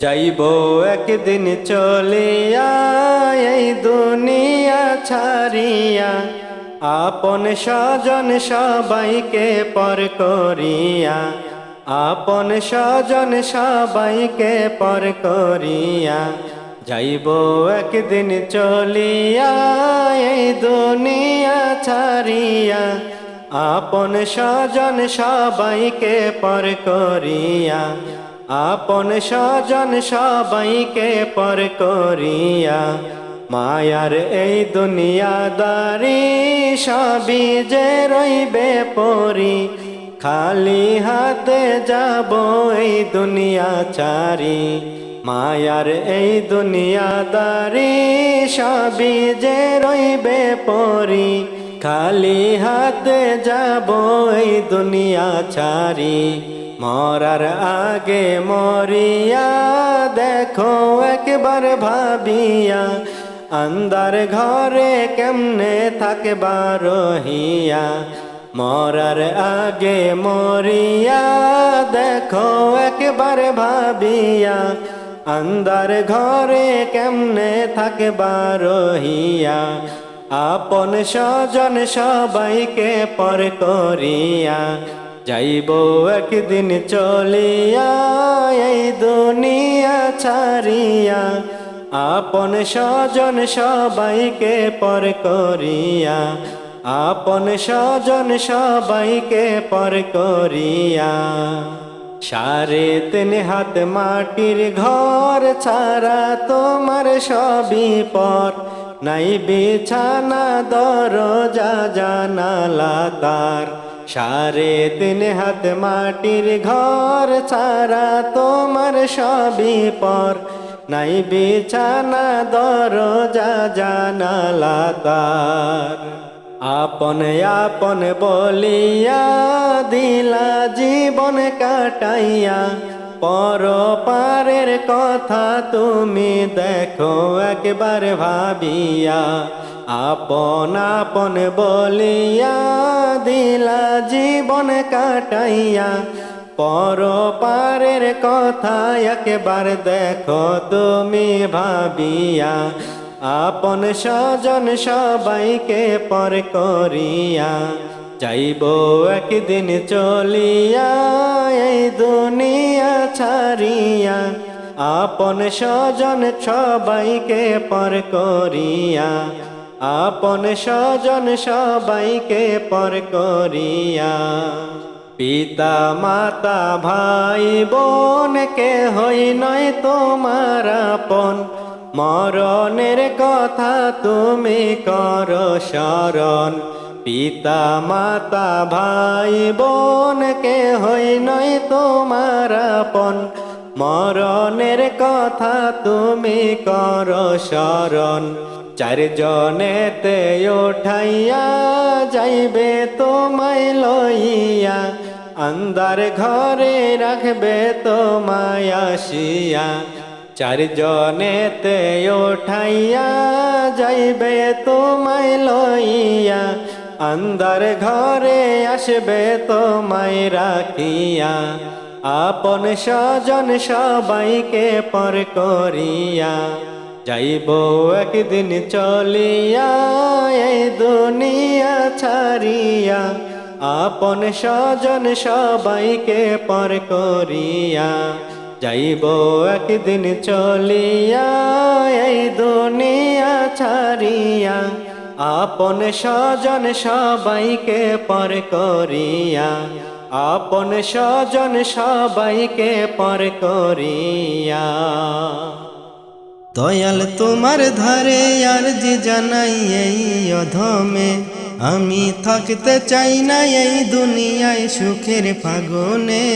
যাইব একদিন চলিয়া এই দুনিয়া ছাড়িয়া। আপন স্বজন সবাইকে পর করিয়া। আপন স্বজন সবাইকে পর করিয়া। যাইব একদিন চলিয়া এই দুনিয়া ছাড়িয়া। আপন স্বজন সবাইকে পর করিয়া। আপন স্বজন সবাইকে পর করিয়া, মায়ার এই দুনিয়াদারি সবই যে রইবে পরি, খালি হাতে যাব এই দুনিয়া চারি মায়ার এই দুনিয়াদারি সবই যে রইবে পরি, খালি হাতে যাব এই দুনিয়া ছাড়ি। মরার আগে মরিয়া, দেখো একবার ভাবিয়া আন্দার ঘরে কেমনে থাকবার রহিয়া। মরার আগে মরিয়া, দেখো একবার ভাবিয়া আন্দার ঘরে কেমনে থাকবার রহিয়া। আপন স্বজন সবাইকে পর করিয়া যাইব একদিন চলিয়া, এই দুনিয়া ছাড়িয়া, আপন স্বজন সবাইকে পর করিয়া, আপন স্বজন সবাইকে পর করিয়া। সারে তিন হাত মাটির ঘর ছাড়া তোমার সবই পর, নাই বিছানা, দরজা, জানালা, তার। সারে দিন হাত মাটির ঘর ছাড়া তোমার সবই পর। নাই বিছানা, দরজা, জানালা, তার। আপন আপন বলিয়া দিলা, জীবন কাটাইয়া। পর পারের কথা তুমি দেখো, একবার ভাবিয়া। আপন আপন বলিয়া দিলা, জীবন কাটাইয়া। পর পারের কথা একবার দেখো তুমি ভাবিয়া। আপন স্বজন সবাইকে পর করিয়া। যাইব একদিন চলিয়া, এই দুনিয়া ছাড়িয়া। আপন স্বজন সবাইকে পর করিয়া। আপন স্বজন সবাইকে পর করিয়া, পিতা, মাতা, ভাই, বোন কে হই নয় তোমার আপন। মরণের কথা তুমি কর শরণ, পিতা, মাতা, ভাই, বোন কে হই নয় তোমার আপন। মরণের কথা তুমি কর শরণ চারজনেতে উঠাইয়া যাইবে তোমায় লইয়া আন্দার ঘরে রাখবে তোমায় আসিয়া। চারজনেতে উঠাইয়া যাইবে তোমায় লইয়া আন্দার ঘরে আসবে তোমায় রাখিয়া। আপন স্বজন সবাইকে পর করিয়া যাইব একদিন চলিয়া, এই দুনিয়া ছাড়িয়া, আপন স্বজন সবাইকে পর করিয়া, যাইব একদিন চলিয়া, এই দুনিয়া ছাড়িয়া, আপন স্বজন সবাইকে পর করিয়া, আপন স্বজন সবাইকে পর করিয়া। দয়াল তোমার ধারে আর যে জানাই এই অধমে। আমি থাকতে চাই না এই দুনিয়ায় সুখের ফাগুনে।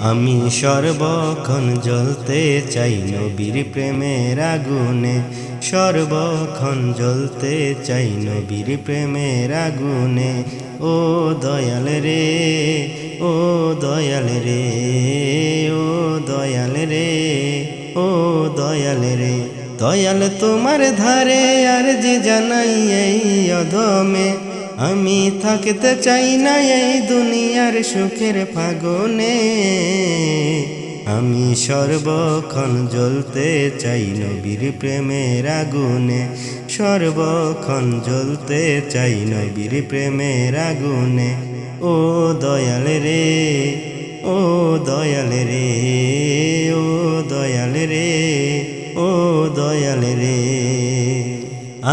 আমি সর্বক্ষণ জ্বলতে চাই নবীর প্রেমের আগুনে। সর্বক্ষণ জ্বলতে চাই নবীর প্রেমের আগুনে। ও দয়াল রে, ও দয়াল রে, ও দয়াল রে। ও দয়াল রে, দয়াল তোমার ধারে আর যে জানাই এই অধমে আমি থাকতে চাই না এই দুনিয়ার সুখের ফাগুনে। আমি সর্বক্ষণ জ্বলতে চাই নবীর প্রেমের আগুনে। সর্বক্ষণ জ্বলতে চাই নবীর প্রেমের আগুনে। ও দয়াল রে ও দয়াল রে, ও দয়াল রে, ও দয়াল রে।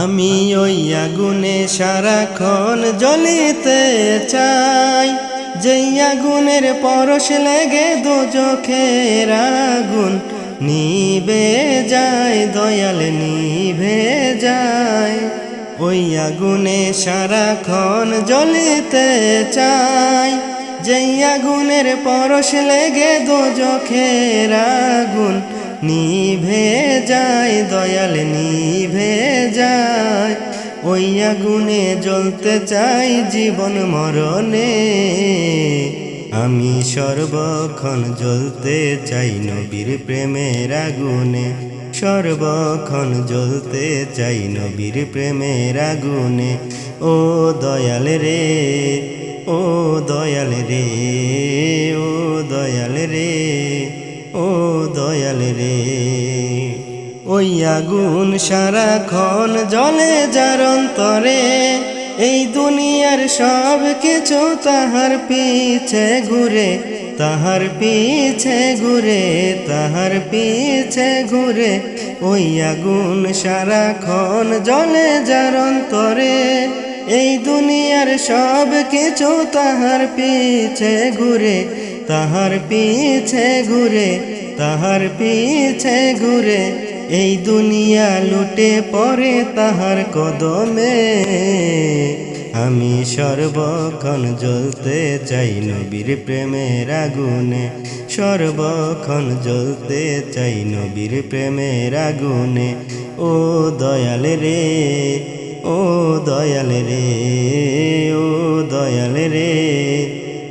আমি ওই আগুনে সারাক্ষণ জ্বলিতে চাই, যেই আগুনের পরশ লেগে দু চোখের আগুন নিবে যায়, দয়াল নিভে যায়। ওই আগুনে সারাক্ষণ জ্বলিতে চাই যেই আগুনের পরশ লেগে দু চোখের আগুন। নিভে যায়, দয়াল নিভে যায়। ওই আগুনে জ্বলতে চাই জীবন মরণে। আমি সর্বক্ষণ জ্বলতে চাই নবীর প্রেমের আগুনে। সর্বক্ষণ জ্বলতে চাই নবীর প্রেমের আগুনে। ও দয়াল রে ও দয়াল রে, ও দয়াল রে, ও দয়াল রে। ওই আগুন সারাক্ষণ জলে যার এই দুনিয়ার সব কিছু তাহার পিছে ঘুরে, তাহার পিছে ঘুরে, তাহার পিছে ঘুরে। ওই আগুন সারাক্ষণ জলে যার অন্তরে এই দুনিয়ার সব কিছু তাহার পিছে ঘুরে, তাহার পিছে ঘুরে, তাহার পিছে ঘুরে। এই দুনিয়া লুটে পড়ে তাহার কদমে। আমি সর্বক্ষণ জ্বলতে চাই নবীর প্রেমের আগুনে। সর্বক্ষণ জ্বলতে চাই নবীর প্রেমের আগুনে। ও দয়াল রে ও দয়াল রে, ও দয়াল রে,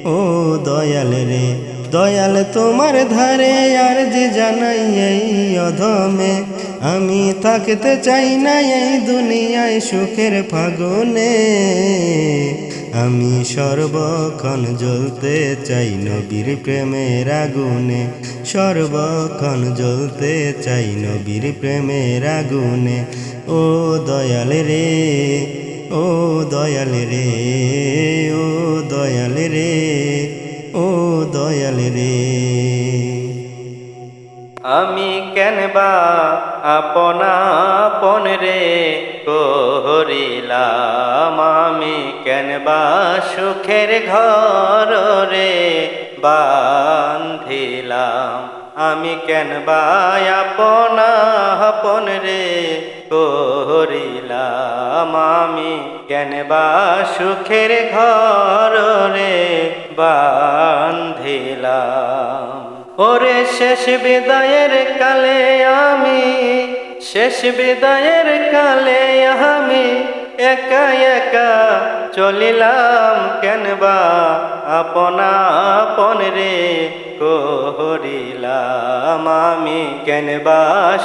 ও দয়াল রে। দয়াল তোমার ধারে আর যে জানাই এই অধমে, আমি থাকতে চাই না এই দুনিয়ায় সুখের ফাগুনে। আমি সর্বক্ষণ জ্বলতে চাই নবীর প্রেমের আগুনে, সর্বক্ষণ জ্বলতে চাই নবীর প্রেমের আগুনে। ও দয়াল রে, ও দয়াল রে, ও দয়াল রে, ও দয়াল রে। আমি কেন বা আপনা রে করিলাম আমি কেন বা সুখের ঘর রে, বান্ধিলাম আমি কেন বা আপনা, আপন রে? করিলাম আমি কেন বা সুখের ঘর রে? বান্ধিলাম, ওরে শেষ বিদায়ের কালে আমি, শেষ বিদায়ের কালে আমি একা একা চলিলাম কেনবা? আপনা আপন রে করিলাম আমি কেনবা?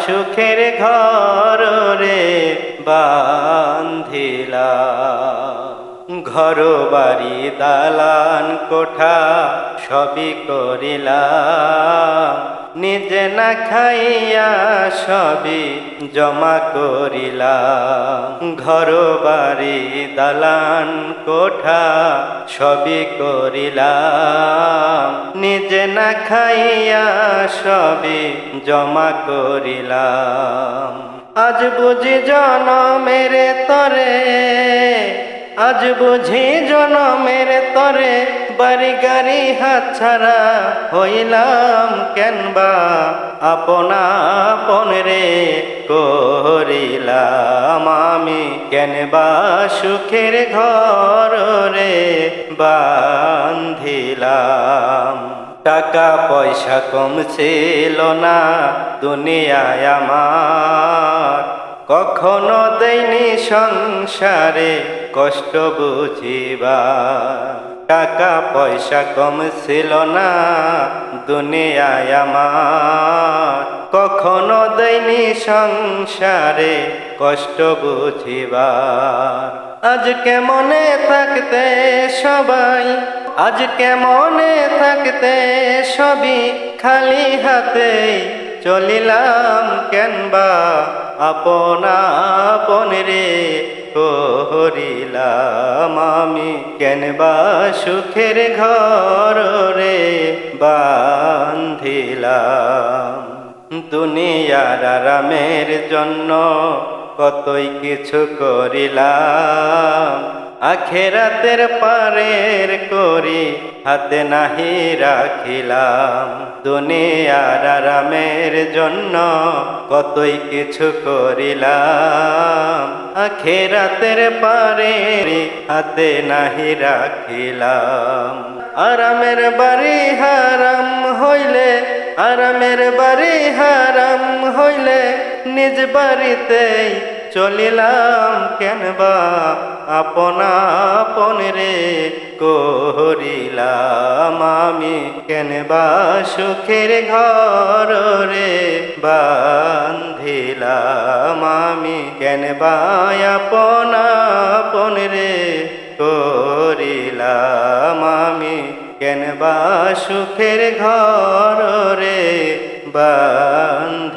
সুখের ঘর রে বান্ধিলাম। ঘর বাড়ি দালান কোঠা সবই করিলাম। নিজে না খাইয়া সবই জমা করিলাম। ঘর বাড়ি দালান কোঠা সবই করিলাম। নিজে না খাইয়া সবই জমা করিলাম। আজ বুঝি জনমের তরে, আজ বুঝি জনমের তরে, বাড়ি গাড়ি হাত ছাড়া হইলাম কেনবা? আপনা আপন রে, করিলাম আমি কেনবা সুখের ঘর রে বান্ধিলাম। টাকা পয়সা কম ছিল না, দুনিয়ায় আমার। কখনো দেয়নি সংসারে কষ্ট বুঝিবা টাকা পয়সা কম ছিল না, দুনিয়ায় আমার। কখনো দেয়নি সংসারে কষ্ট বুঝিবার। আজকে মনে থাকতে সবাই, আজ কেমনে থাকতে সবই খালি হাতে চলিলাম কেনবা আপনা আপন রে। করিলাম আমি। কেনবা সুখের ঘর রে বান্ধিলাম? দুনিয়ার আরামের জন্য কতই কিছু করিলাম? আখেরাতের পারের করি হাতে নাহি রাখিলাম। দুনিয়ার আরামের জন্য কতই কিছু করিলাম। আখেরাতের পারের হাতে নাহি রাখিলাম। আরামের বাড়ি হারাম হইলে, আরামের বাড়ি হারাম হইলে নিজ বাড়িতেই চলিলাম কেনবা আপনা আপন রে করিলাম আমি কেনবা সুখের ঘর রে? বান্ধিলাম আমি কেনবা আপনা আপন রে করিলাম আমি কেনবা সুখের ঘর রে? বান্ধিলাম